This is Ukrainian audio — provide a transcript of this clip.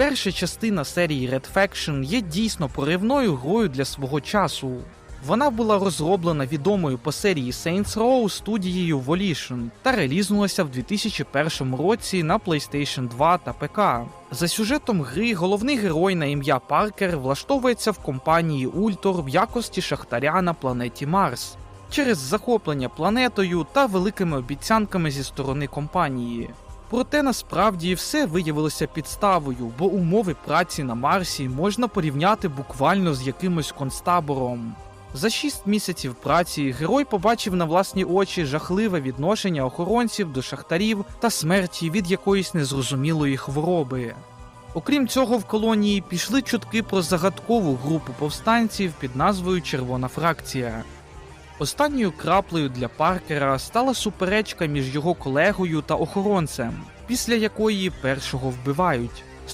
Перша частина серії Red Faction є дійсно проривною грою для свого часу. Вона була розроблена відомою по серії Saints Row студією Volition та релізнулася в 2001 році на PlayStation 2 та ПК. За сюжетом гри головний герой на ім'я Паркер влаштовується в компанії Ультор в якості шахтаря на планеті Марс через захоплення планетою та великими обіцянками зі сторони компанії. Проте насправді все виявилося підставою, бо умови праці на Марсі можна порівняти буквально з якимось концтабором. За шість місяців праці герой побачив на власні очі жахливе відношення охоронців до шахтарів та смерті від якоїсь незрозумілої хвороби. Окрім цього, в колонії пішли чутки про загадкову групу повстанців під назвою Червона фракція. Останньою краплею для Паркера стала суперечка між його колегою та охоронцем, після якої першого вбивають.